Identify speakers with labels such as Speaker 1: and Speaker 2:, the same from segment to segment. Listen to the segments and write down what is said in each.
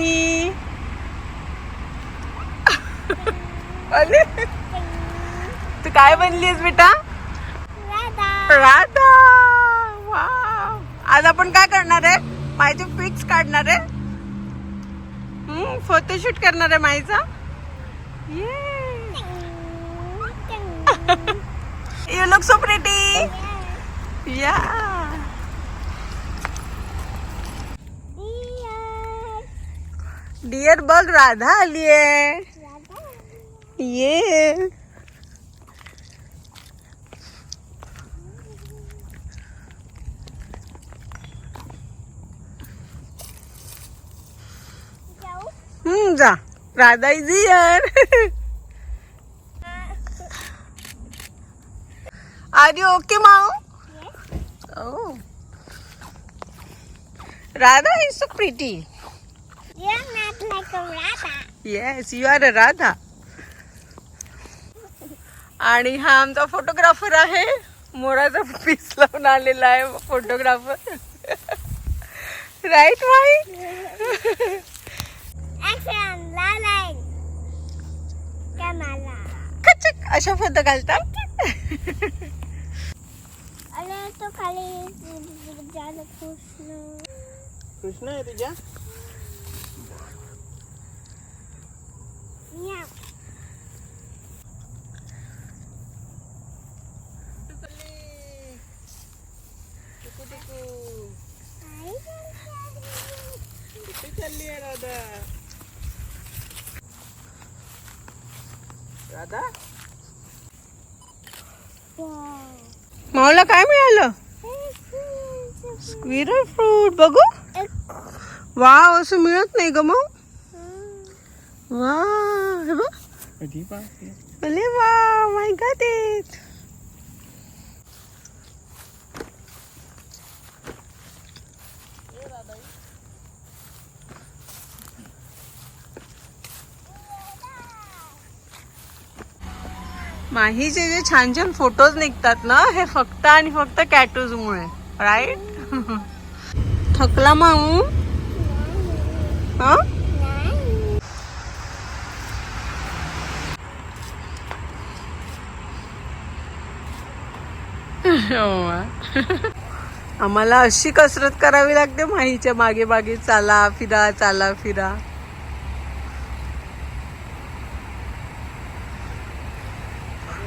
Speaker 1: माही अरे, तू काय बनलीस बेटा? राधा. वाव. आज आपण काय करणार आहे? माईचे पिक्स काढणार आहे. फोटोशूट करणार आहे माईचा यू लुक सो प्रिटी या डिअर बघ राधा आली आहे ये हम्म जा. Radha is here are you okay Mau Oh. Radha is so pretty.
Speaker 2: You're
Speaker 1: Yes, you are a Radha. आणि हा आमचा फोटोग्राफर आहे. मोराचा पीस लावून आलेला आहे फोटोग्राफर राईट माई. कचक अशा फोटो घालतात
Speaker 2: अरे तो खाली झालं कृष्ण
Speaker 1: कृष्ण आहे तुझ्या
Speaker 2: या
Speaker 1: चालली आहे राधा. राधा? माऊला काय मिळालं? स्क्विरल फ्रूट बघू. वाव असं मिळत नाही ग मग. वा हे बघ. अरे वा माहीचे जे छान छान फोटोज निघतात ना हे फक्त आणि फक्त कॅटूज मुळे राईट थकला माऊ? हा? हो, आम्हाला अशी कसरत करावी लागते माहीच्या मागे मागे चाला फिरा चाला फिरा.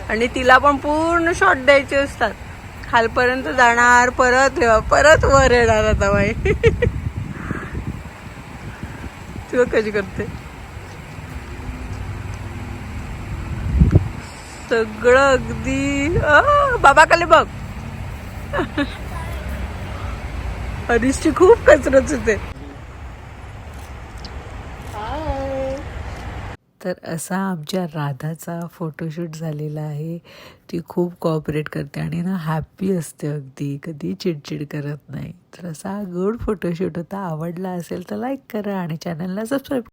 Speaker 1: आणि तिला पण पूर्ण शॉट द्यायचे असतात. खालपर्यंत जाणार परत परत वर येणार आता बाई. तुला कशी करते. सगळं अगदी बाबा बाबाकडे बघ. हरीशची खूप कसरत होते. तर असा आमच्या राधाचा फोटोशूट झालेला आहे. ती खूप कॉपरेट करते आणि ना हॅप्पी असते अगदी. कधी चिडचिड करत नाही. तर असा गुड फोटोशूट होता. आवडला असेल तर लाईक करा आणि चॅनलला सबस्क्राईब